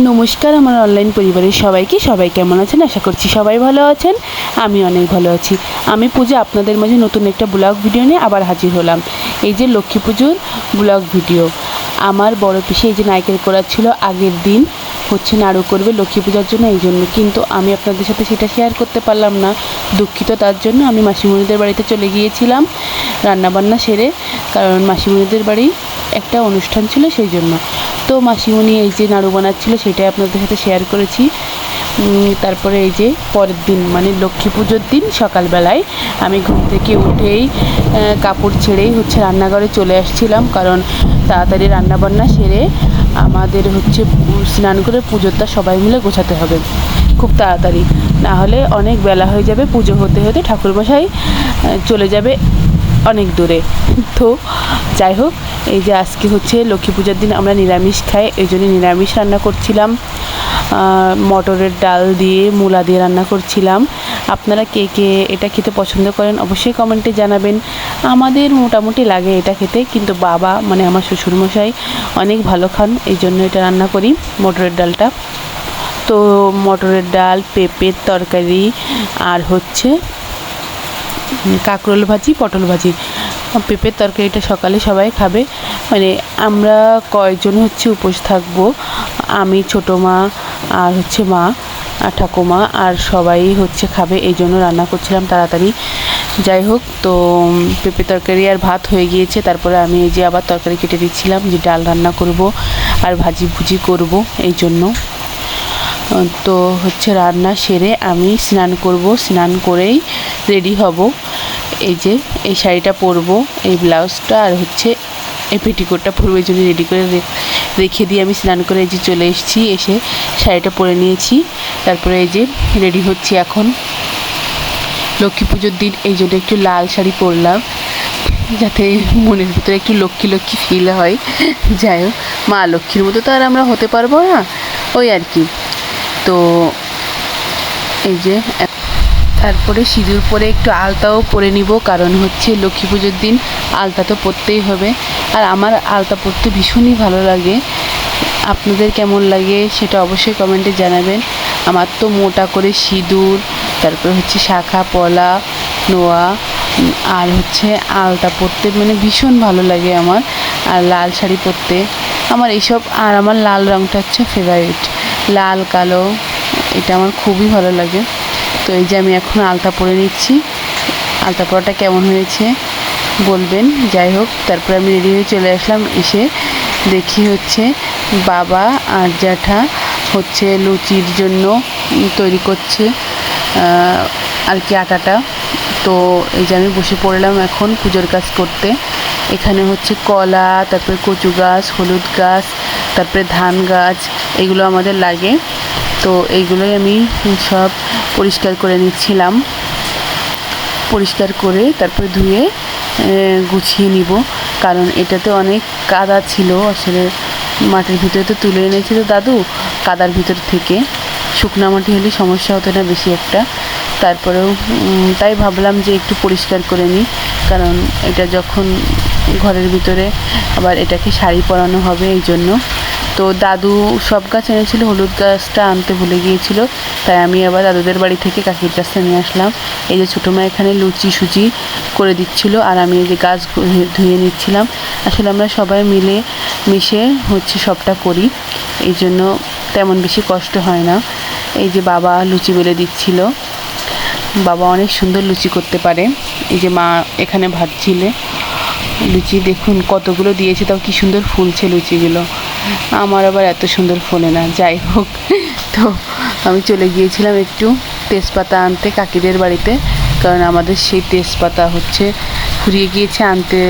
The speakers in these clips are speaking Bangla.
নমস্কার আমার অনলাইন পরিবারের সবাইকে। সবাই কেমন আছেন? আশা করছি সবাই ভালো আছেন। আমি অনেক ভালো আছি। আমি পূজা, আপনাদের মাঝে নতুন একটা ব্লগ ভিডিও নিয়ে আবার হাজির হলাম। এই যে লক্ষ্মী পুজোর ব্লগ ভিডিও আমার বড় পিসে এই যে নায়কের করা ছিল, আগের দিন হচ্ছে নাড়ু করবে লক্ষ্মী পূজার জন্য, এই জন্য। কিন্তু আমি আপনাদের সাথে সেটা শেয়ার করতে পারলাম না। দুঃখিত তার জন্য আমি মাসিমণিদের বাড়িতে চলে গিয়েছিলাম রান্নাবান্না সেরে। কারণ মাসিমণিদের বাড়ি একটা অনুষ্ঠান ছিল সেই জন্য। তো মাসিমণি এই যে নাড়ু বানাচ্ছিল সেটাই আপনাদের সাথে শেয়ার করেছি। তারপরে এই যে পরের দিন মানে লক্ষ্মী পুজোর দিন সকালবেলায় আমি ঘুম থেকে উঠেই কাপড় ছেড়েই হচ্ছে রান্নাঘরে চলে আসছিলাম কারণ তাড়াতাড়ি রান্নাবান্না সেরে আমাদের হচ্ছে স্নান করে পুজোরটা সবাই মিলে গোছাতে হবে। খুব তাড়াতাড়ি। না হলে অনেক বেলা হয়ে যাবে পুজো হতে হতে ঠাকুরমশাই চলে যাবে অনেক দূরে। তো যাই হোক, এই যে আজকে হচ্ছে লক্ষ্মী পূজার দিন, আমরা নিরামিষ খাই, এই জন্য নিরামিষ রান্না করছিলাম। মটরের ডাল দিয়ে মূলা দিয়ে রান্না করছিলাম। আপনারা কে কে এটা খেতে পছন্দ করেন অবশ্যই কমেন্টে জানাবেন। আমাদের মোটামুটি লাগে এটা খেতে, কিন্তু বাবা মানে আমার শ্বশুরমশাই অনেক ভালো খান, এই জন্য এটা রান্না করি, মটরের ডালটা। তো মটরের ডাল, পেঁপের তরকারি, আর হচ্ছে কাঁকরোল ভাজি, পটল ভাজি। পেঁপের তরকারিটা সকালে সবাই খাবে। মানে আমরা কয়েকজন হচ্ছে উপোস থাকব। আমি ছোটো মা আর হচ্ছে মা আর ঠাকুমা আর সবাই হচ্ছে খাবে। এই জন্য রান্না করছিলাম তাড়াতাড়ি। যাই হোক, তো পেঁপে তরকারি আর ভাত হয়ে গিয়েছে। তারপরে আমি এই যে আবার তরকারি কেটে দিচ্ছিলাম যে ডাল রান্না করব আর ভাজি ভুজি করব এই জন্য। তো হচ্ছে রান্না সেরে আমি স্নান করব। স্নান করেই রেডি হব। এই যে, এই শাড়িটা পরবো, এই ব্লাউজটা, আর হচ্ছে এই পেটিকোটটা পরবো, এই জন্য রেডি করে রেখে দিয়ে আমি স্নান করে এই যে চলে এসেছি, এসে শাড়িটা পরে নিয়েছি। তারপরে এই যে রেডি হচ্ছি এখন। লক্ষ্মী পুজোর দিন, এই জন্য একটু লাল শাড়ি পরলাম, যাতে মনের ভিতরে একটু লক্ষ্মী লক্ষ্মী ফিল হয়। যাই হোক, মা লক্ষ্মীর মতো তো আর আমরা হতে পারব না, ওই আর কি। তো এই যে তারপরে সিঁদুর পরে একটু আলতাও পরে নিব, কারণ হচ্ছে লক্ষ্মী পুজোর দিন আলতা তো পরতেই হবে। আর আমার আলতা পরতে ভীষণই ভালো লাগে। আপনাদের কেমন লাগে সেটা অবশ্যই কমেন্টে জানাবেন। আমার তো মোটা করে সিঁদুর, তারপরে হচ্ছে শাখা, পলা, নোয়া আর হচ্ছে আলতা পরতে মানে ভীষণ ভালো লাগে আমার, আর লাল শাড়ি পরতে। আমার এইসব, আর আমার লাল রঙটা হচ্ছে ফেভারিট লাল, কালো, এটা আমার খুবই ভালো লাগে। তো এই যে আমি এখন আলতা পরে নিচ্ছি। আলতা পরাটা কেমন হয়েছে বলবেন, যাই হোক। তারপরে আমি রেডি হয়ে চলে আসলাম, এসে দেখি হচ্ছে বাবা আর জ্যাঠা হচ্ছে লুচির জন্য তৈরি করছে আর কি আটাটা। তো এই যে আমি বসে পড়লাম এখন পুজোর কাজ করতে। এখানে হচ্ছে কলা, তারপরে কচু গাছ, হলুদ গাছ, তারপরে ধান গাছ, এগুলো আমাদের লাগে। তো এইগুলোই আমি সব পরিষ্কার করে নিচ্ছিলাম। পরিষ্কার করে তারপরে ধুয়ে গুছিয়ে নিব। কারণ এটাতে অনেক কাদা ছিল। আসলে মাটির ভিতরে তো তুলে এনেছিল দাদু, কাদার ভিতর থেকে। শুকনা মাটি হলে সমস্যা হতো না বেশি একটা। তারপরেও তাই ভাবলাম যে একটু পরিষ্কার করে নিই। কারণ এটা যখন ঘরের ভিতরে আবার এটাকে শাড়ি পরানো হবে এই জন্য। তো দাদু সব গাছ এনেছিল, হলুদ গাছটা আনতে ভুলে গিয়েছিল, তাই আমি আবার দাদুদের বাড়ি থেকে কাকির গাছটা নিয়ে আসলাম। এই যে ছোটো মা এখানে লুচি সুচি করে দিচ্ছিল, আর আমি এই যে গাছ ধুয়ে- নিচ্ছিলাম। আসলে আমরা সবাই মিলে মিশে হচ্ছে সবটা করি, এই জন্য তেমন বেশি কষ্ট হয় না। এই যে বাবা লুচি বেলে দিচ্ছিল, বাবা অনেক সুন্দর লুচি করতে পারে। এই যে মা এখানে ভাজছিলে, লুচি দেখুন কতগুলো দিয়েছে, তাও কি সুন্দর ফুলছে লুচিগুলো। আমার আবার এত সুন্দর ফোনে না, যাই হোক। তো আমি চলে গিয়েছিলাম একটু তেজপাতা আনতে কাকিদের বাড়িতে, কারণ আমাদের সেই তেজপাতা হচ্ছে ফুরিয়ে গিয়েছে আনতে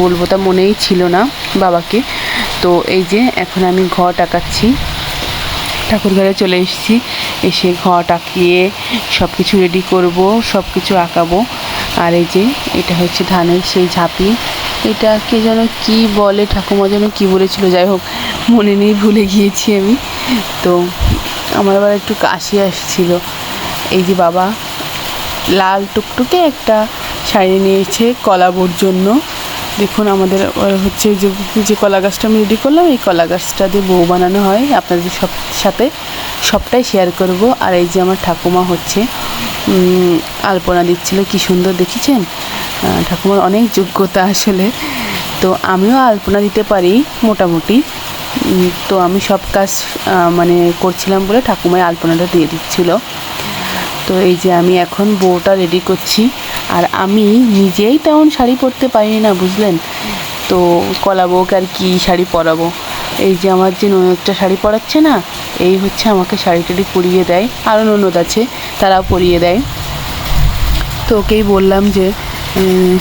বলব তা মনেই ছিল না বাবাকে। তো এই যে এখন আমি ঘর টাকাচ্ছি। ঠাকুর ঘরে চলে এসেছি, এসে ঘর টাকিয়ে সব কিছু রেডি করব সব কিছু আঁকাবো। আর এই যে এটা হচ্ছে ধানের সেই ঝাঁপি। এটা কে যেন কি বলে ঠাকুমা যেন কি বলেছিল, যাই হোক। মনে নেই, ভুলে গিয়েছি আমি। তো আমার আবার একটু কাশি আসছিল। এই যে বাবা, লাল টুকটুকে একটা শাড়ি নিয়েছে কলাবোর জন্য। দেখুন আমাদের হচ্ছে যে যে কলা গাছটা আমি রেডি করলাম, এই কলা গাছটা দিয়ে বউ বানানো হয়। আপনাদের সব, সাথে সবটাই শেয়ার করব। আর এই যে আমার ঠাকুমা হচ্ছে আলপনা দিচ্ছিল, কি সুন্দর দেখেছেন? ঠাকুমার অনেক যোগ্যতা আসলে। তো আমিও আলপনা দিতে পারি, মোটামুটি। তো আমি সব কাজ মানে করছিলাম বলে ঠাকুমাই আলপনাটা দিয়ে দিচ্ছিল। তো এই যে আমি এখন বউটা রেডি করছি। আর আমি নিজেই তেমন শাড়ি পরতে পারি না, বুঝলেন? তো কলা বউকে আর কি শাড়ি পরাবো? এই যে আমার যে ননদটা শাড়ি পরাচ্ছে না, এই হচ্ছে আমাকে শাড়ি টাড়ি পরিয়ে দেয়। আরও ননদ আছে, তারাও পরিয়ে দেয়। তো ওকেই বললাম যে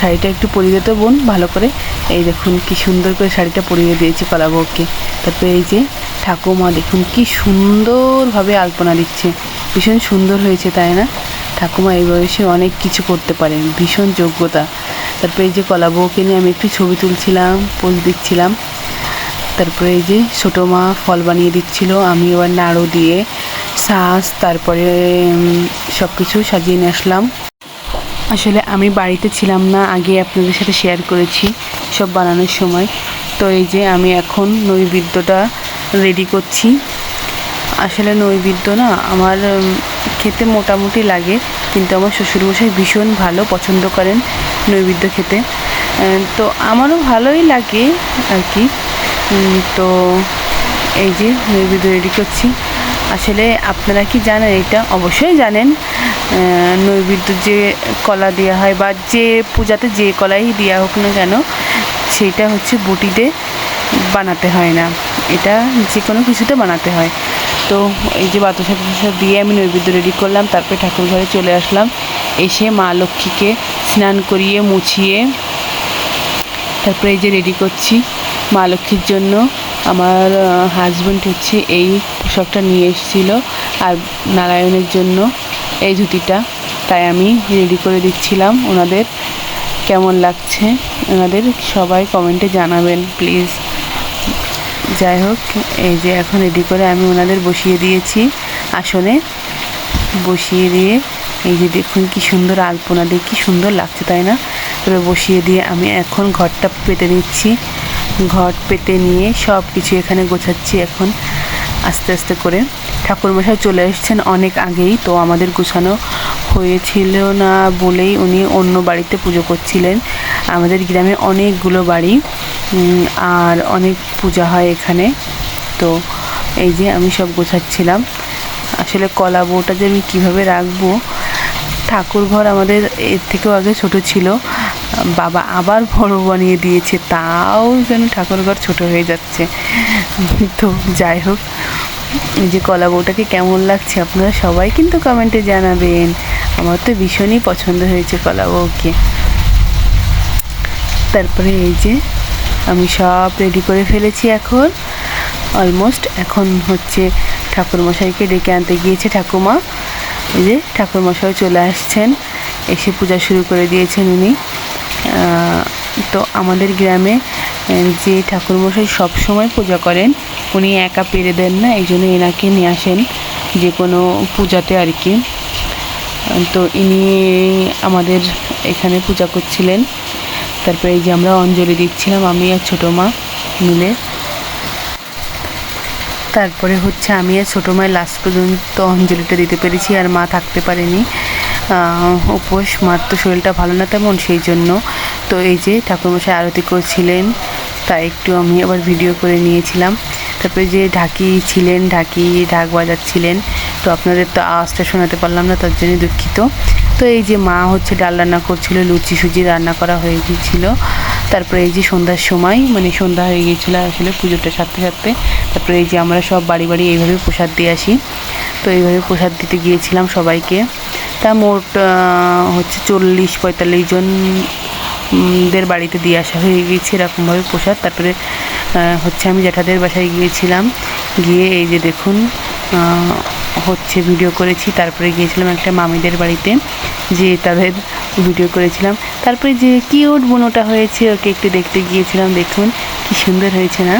শাড়িটা একটু পরিয়ে দিতে বোন, ভালো করে। এই দেখুন কি সুন্দর করে শাড়িটা পরিয়ে দিয়েছি কলা বউকে তারপরে এই যে ঠাকুমা, দেখুন কি সুন্দরভাবে আলপনা দিচ্ছে। ভীষণ সুন্দর হয়েছে, তাই না? ঠাকুমা এই বয়সে অনেক কিছু করতে পারেন, ভীষণ যোগ্যতা। তারপরে এই যে কলা বউকে নিয়ে আমি একটু ছবি তুলছিলাম পোজ দিচ্ছিলাম। তারপরে এই যে ছোটো মা ফল বানিয়ে দিচ্ছিল, আমি এবার নাড়ু দিয়ে শ্বাস তারপরে সব কিছু সাজিয়ে নিয়ে আসলাম। আসলে আমি বাড়িতে ছিলাম না, আগে আপনাদের সাথে শেয়ার করেছি সব বানানোর সময়। তো এই যে আমি এখন নৈবেদ্যটা রেডি করছি। আসলে নৈবেদ্য না আমার খেতে মোটামুটি লাগে, কিন্তু আমার শ্বশুরমশাই ভীষণ ভালো পছন্দ করেন নৈবেদ্য খেতে। তো আমারও ভালোই লাগে আর কি। তো এই যে নৈবেদ্য রেডি করছি। আসলে আপনারা কি জানেন, এটা অবশ্যই জানেন। নৈবেদ্য যে কলা দেওয়া হয় বা যে পূজাতে যে কলাই দেওয়া হোক না কেন, সেটা হচ্ছে বটিতে বানাতে হয় না। এটা যে কোনো কিছুতে বানাতে হয়। তো এই যে বাতাসা টাতাসা দিয়ে আমি নৈবেদ্য রেডি করলাম, তারপরে ঠাকুর ঘরে চলে আসলাম। এসে মা লক্ষ্মীকে স্নান করিয়ে, মুছিয়ে, তারপরে এই যে রেডি করছি মা লক্ষ্মীর জন্য। আমার হাজব্যান্ড হচ্ছে এই পোশাকটা নিয়ে এসেছিল আর নারায়ণের জন্য এই ধুতিটা। তাই আমি রেডি করে দিচ্ছিলাম ওনাদের। কেমন লাগছে ওনাদের সবাই কমেন্টে জানাবেন প্লিজ যাই হোক, এই যে এখন রেডি করে আমি ওনাদের বসিয়ে দিয়েছি আসনে। বসিয়ে দিয়ে এই যে দেখুন কি সুন্দর আলপনা দিয়ে কি সুন্দর লাগছে, তাই না? এবার বসিয়ে দিয়ে আমি এখন ঘরটা পেতে নিচ্ছি। ঘর পেতে নিয়ে সব কিছু এখানে গোছাচ্ছি এখন, আস্তে আস্তে করে। ঠাকুরমশাই চলে এসেছেন অনেক আগেই, তো আমাদের গোছানো হয়েছিল না বলেই উনি অন্য বাড়িতে পুজো করছিলেন। আমাদের গ্রামে অনেকগুলো বাড়ি আর অনেক পূজা হয় এখানে। তো এই যে আমি সব গোছাচ্ছিলাম। আসলে কলা বউটা যে আমি কীভাবে রাখব? ঠাকুর ঘর আমাদের এর থেকেও আগে ছোট ছিল। বাবা আবার বড় বানিয়ে দিয়েছে, তাও যেন ঠাকুর ঘর ছোট হয়ে যাচ্ছে। তো যাই হোক, এই যে কলা বউটাকে কেমন লাগছে আপনারা সবাই কিন্তু কমেন্টে জানাবেন। আমার তো ভীষণই পছন্দ হয়েছে কলা বউকে। তারপরে এই যে আমি সব রেডি করে ফেলেছি এখন। অলমোস্ট এখন হচ্ছে ঠাকুরমশাইকে ডেকে আনতে গিয়েছে ঠাকুমা। এই যে ঠাকুরমশাই চলে আসছেন, এসে পূজা শুরু করে দিয়েছেন উনি। তো আমাদের গ্রামে যে ঠাকুরমশাই সব সময় পূজা করেন, উনি একা পেরে দেন না, এই জন্য এনাকে নিয়ে আসেন যে কোনো পূজাতে আর কি। তো ইনি আমাদের এখানে পূজা করছিলেন। তারপরে এই যে আমরা অঞ্জলি দিচ্ছিলাম, আমি আর ছোটো মা মিলে। তারপরে হচ্ছে আমি আর ছোটো মায়ের লাস্ট পর্যন্ত অঞ্জলিটা দিতে পেরেছি, আর মা থাকতে পারেনি। উপোস। মার তো শরীরটা ভালো না তেমন, সেই জন্য। তো এই যে ঠাকুরমশাই আরতি করছিলেন, তাই একটু আমি আবার ভিডিও করে নিয়েছিলাম। তারপরে যে ঢাকি ছিলেন, ঢাকি ঢাক বাজাচ্ছিলেন, তো আপনাদের তো আওয়াজটা শোনাতে পারলাম না, তার জন্য দুঃখিত। তো এই যে মা হচ্ছে ডাল রান্না করছিল, লুচি সুজি রান্না করা হয়ে গিয়েছিল। তারপরে এই যে সন্ধ্যার সময় মানে সন্ধ্যা হয়ে গিয়েছিল আসলে পুজোটা সারতে সারতে। তারপরে এই যে আমরা সব বাড়ি বাড়ি এইভাবে প্রসাদ দিয়ে আসি। তো এইভাবে প্রসাদ দিতে গিয়েছিলাম সবাইকে। তা মোট হচ্ছে চল্লিশ পঁয়তাল্লিশ জন উম, দের বাড়িতে দিয়ে আসা হয়ে গিয়েছে এরকমভাবে প্রসাদ। তারপরে হচ্ছে আমি জ্যাঠাদের বাসায় গিয়েছিলাম। গিয়ে এই যে দেখুন হচ্ছে ভিডিও করেছি। তারপরে গিয়েছিলাম একটা মামিদের বাড়িতে যে তাদের ভিডিও করেছিলাম। তারপরে যে কিউট বোনোটা হয়েছে ওকে একটু দেখতে গিয়েছিলাম। দেখুন কি সুন্দর হয়েছে না?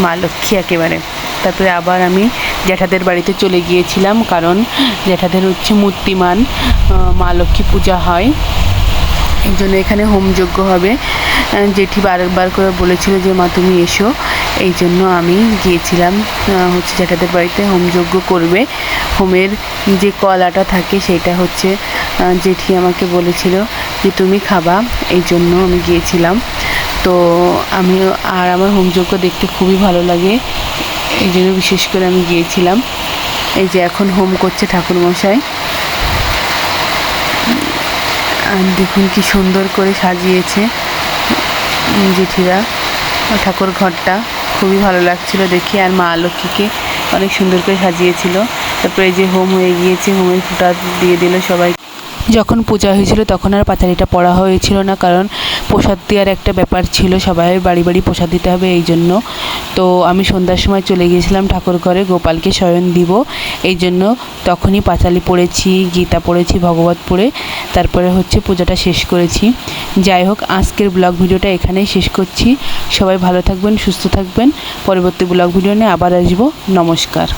মা লক্ষ্মী একেবারে। তারপরে আবার আমি জ্যাঠাদের বাড়িতে চলে গিয়েছিলাম কারণ জ্যাঠাদের হচ্ছে মূর্তিমান মা লক্ষ্মী পূজা হয়। এই জন্য এখানে হোমযজ্ঞ হবে। জেঠি বারবার করে বলেছিল যে, মা, তুমি এসো। এই জন্য আমি গিয়েছিলাম হচ্ছে জ্যাঠাদের বাড়িতে হোমযজ্ঞ করবে। হোমের যে কলাটা থাকে সেটা হচ্ছে জেঠি আমাকে বলেছিল যে, তুমি খাবা। এই জন্য আমি গিয়েছিলাম। তো আমি আর আমার হোমযজ্ঞ দেখতে খুবই ভালো লাগে। এই জন্য বিশেষ করে আমি গিয়েছিলাম। এই যে এখন হোম করছে ঠাকুরমশাই। আর দেখুন কি সুন্দর করে সাজিয়েছে জেঠিরা। ঠাকুর ঘরটা খুবই ভালো লাগছিল দেখি, আর মা লক্ষ্মীকে অনেক সুন্দর করে সাজিয়েছিল। তারপরে যে হোম হয়ে গিয়েছে, হোমের ফুটা দিয়ে দিল সবাই যখন পূজা হয়েছিল তখন আর পাতালিটা পড়া হয়েছিল না, কারণ প্রসাদ দেওয়ার একটা ব্যাপার ছিল, সবাই বাড়ি বাড়ি প্রসাদ দিতে হবে এই জন্য। তো আমি সন্ধ্যার সময় চলে গিয়েছিলাম ঠাকুর ঘরে, গোপালকে শয়ন দিব। এই জন্য তখনই পাঁচালি পড়েছি, গীতা পড়েছি, ভগবত পড়ে, তারপরে হচ্ছে পূজাটা শেষ করেছি। যাই হোক, আজকের ব্লগ ভিডিওটা এখানেই শেষ করছি। সবাই ভালো থাকবেন, সুস্থ থাকবেন। পরবর্তী ব্লগ ভিডিও নিয়ে আবার আসব। নমস্কার।